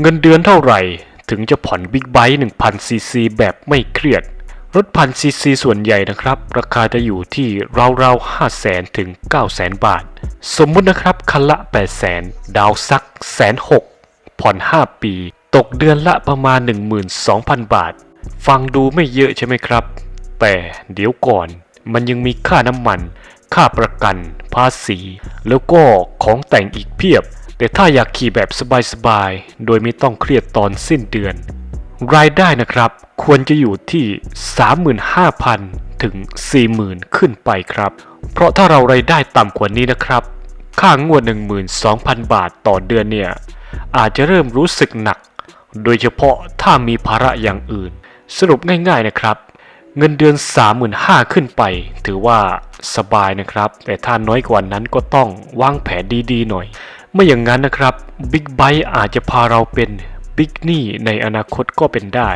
เงินเดือนเท่าไหร่ ถึงจะผ่อนบิ๊กไบค์1,000ซีซีแบบไม่เครียด รถพันซีซีส่วนใหญ่นะครับ ราคาจะอยู่ที่ราวๆ5 0 0แสนถึง9 0 0แสนบาท สมมุตินะครับคันละ 8 0 0แสนดาวสักแสนหกผ่อน 5 ปี ตกเดือนละประมาณ 12,000 บาท ฟังดูไม่เยอะใช่ไหมครับ แต่เดี๋ยวก่อนมันยังมีค่าน้ำมัน ค่าประกัน ภาษี แล้วก็ของแต่งอีกเพียบ แต่ถ้าอยากขี่แบบสบายๆ โดยไม่ต้องเครียดตอนสิ้นเดือน รายได้นะครับควรจะอยู่ที่ 35,000 ถึง 40,000 ขึ้นไปครับ เพราะถ้าเรารายได้ต่ำกว่านี้นะครับ ค่างวด 12,000 บาทต่อเดือนเนี่ย อาจจะเริ่มรู้สึกหนัก โดยเฉพาะถ้ามีภาระอย่างอื่น สรุปง่ายๆนะครับ เงินเดือน 35,000 ขึ้นไป ถือว่าสบายนะครับ แต่ถ้าน้อยกว่านั้นก็ต้องวางแผนดีๆหน่อย ไม่อย่างนั้นนะครับบิ๊กไบ e อาจจะพาเราเป็นบิ๊กหนี้ในอนาคตก็เป็นได้